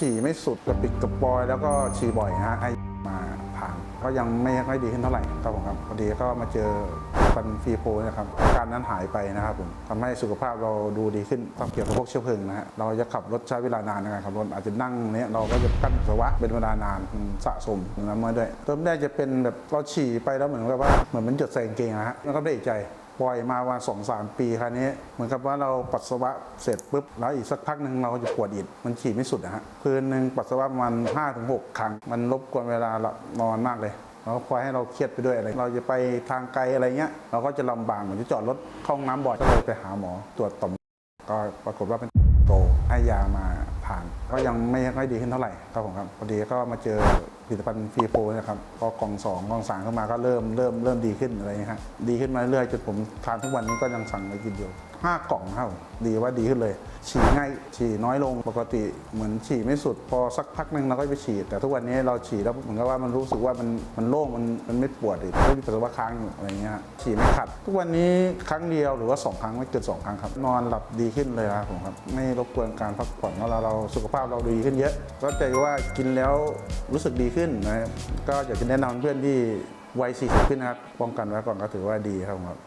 ฉี่ไม่สุดกระปิดกระปอย แล้วก็ฉี่บ่อยนะฮะไอมาผ่านก็ยังไม่ค่อยดีขึ้นเท่าไหร่ครับผมครับพอดีก็มาเจอฟันฟีโพนะครับอาการนั้นหายไปนะครับผมทำให้สุขภาพเราดูดีขึ้นต้องเกี่ยวกับพวกเชื้อเพลิงนะฮะเราจะขับรถใช้เวลานานในการขับรถอาจจะนั่งเนี้ยเราก็จะกั้นสวะเป็นเวลานานสะสมอย่างนั้นมาด้วยเริ่มแรกจะเป็นแบบเราฉี่ไปแล้วเหมือนกับว่าเหมือนมันหยดใส่กางเกงนะฮะแล้วก็ได้ใจ ปล่อยมาวันสองสามปีคราวนี้ เหมือนกับว่าเราปัสสาวะเสร็จปุ๊บแล้วอีกสักพักหนึ่งเราจะปวดอีกมันฉี่ไม่สุดนะฮะคืนหนึ่งปัสสาวะประมาณห้าถึงหกครั้ง มันรบกวนเวลาหลับนอนมากเลยแล้วก็พลอยให้เราเครียดไปด้วยอะไร เราจะไปทางไกลอะไรเงี้ย เราก็จะลำบากเหมือนที่จอดรถเข้าห้องน้ำบ่อยก็เลยไปหาหมอตรวจต่อมก็ปรากฏว่าเป็นโตให้ยามาผ่าน ก็ยังไม่ค่อยดีขึ้นเท่าไหร่ครับผมครับพอดีก็มาเจอ ผลิตภัณฑ์ฟรีโฟนะครับพอกล่องสองกล่องสามเข้ามาก็เริ่มเริ่มเริ่มดีขึ้นอะไรเงี้ยฮะดีขึ้นมาเรื่อยจนผมทานทุกวันนี้ก็ยังสั่งไปกินอยู่ห้ากล่องครับดีว่าดีขึ้นเลย ฉี่ง่ายฉี่น้อยลงปกติเหมือนฉี่ไม่สุด พอสักพักหนึ่งเราก็ไปฉี่แต่ทุกวันนี้เราฉี่แล้วเหมือนกับว่ามันรู้สึกว่ามันมันโล่งมันมันไม่ปวดอีกไม่มีปัสสาวะค้างอยู่อะไรเงี้ยฉี่ไม่ขัด ทุกวันนี้ครั้งเดียวหรือว่าสองครั้งไม่เกินสองครั้งครับนอนหลับดีขึ้นเลยครับผมครับไม่รบกวนการพักผ่อนแล้วเราเราสุขภาพเราดีขึ้นเยอะก็ใจว่ากินแล้วรู้สึกดีขึ้นนะครับก็อยากจะแนะนำเพื่อนที่วัย40ขึ้นนะครับป้องกันไว้ก่อนก็ถือว่าดีครับผมครับ